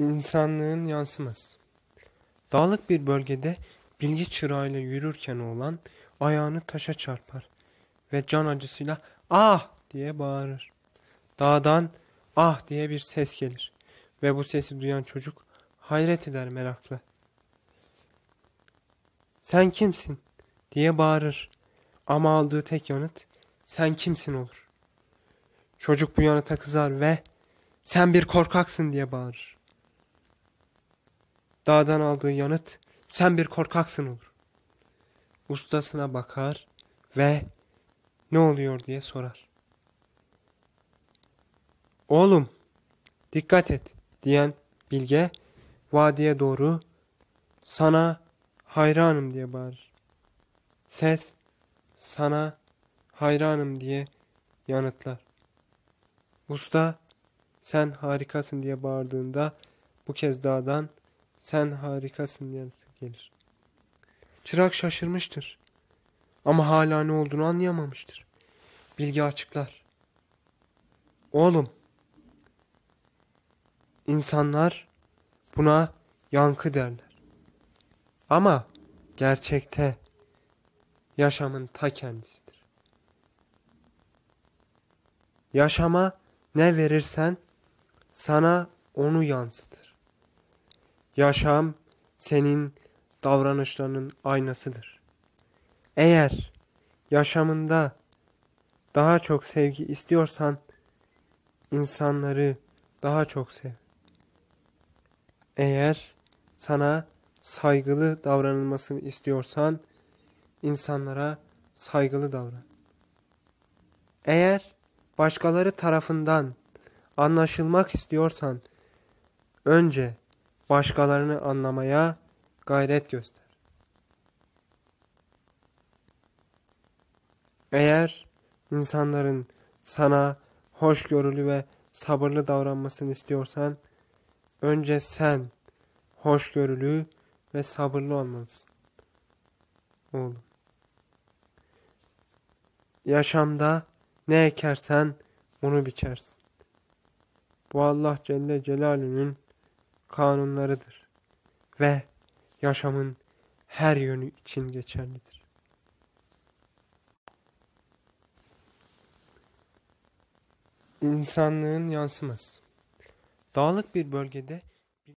İnsanlığın yansıması. Dağlık bir bölgede bilgi çırağıyla yürürken oğlan ayağını taşa çarpar ve can acısıyla ah diye bağırır. Dağdan ah diye bir ses gelir ve bu sesi duyan çocuk hayret eder merakla. Sen kimsin diye bağırır ama aldığı tek yanıt sen kimsin olur. Çocuk bu yanıta kızar ve sen bir korkaksın diye bağırır. Dağdan aldığı yanıt sen bir korkaksın olur. Ustasına bakar ve ne oluyor diye sorar. Oğlum dikkat et diyen bilge vadiye doğru sana hayranım diye bağırır. Ses sana hayranım diye yanıtlar. Usta sen harikasın diye bağırdığında bu kez dağdan sen harikasın diye gelir. Çırak şaşırmıştır. Ama hala ne olduğunu anlayamamıştır. Bilgi açıklar. Oğlum, insanlar buna yankı derler. Ama gerçekte yaşamın ta kendisidir. Yaşama ne verirsen sana onu yansıtır. Yaşam senin davranışlarının aynasıdır. Eğer yaşamında daha çok sevgi istiyorsan insanları daha çok sev. Eğer sana saygılı davranılmasını istiyorsan insanlara saygılı davran. Eğer başkaları tarafından anlaşılmak istiyorsan önce başkalarını anlamaya gayret göster. Eğer insanların sana hoşgörülü ve sabırlı davranmasını istiyorsan önce sen hoşgörülü ve sabırlı olmalısın. Oğlum. Yaşamda ne ekersen onu biçersin. Bu Allah Celle Celaluhu'nun kanunlarıdır ve yaşamın her yönü için geçerlidir. İnsanlığın yansıması Dağlık bir bölgede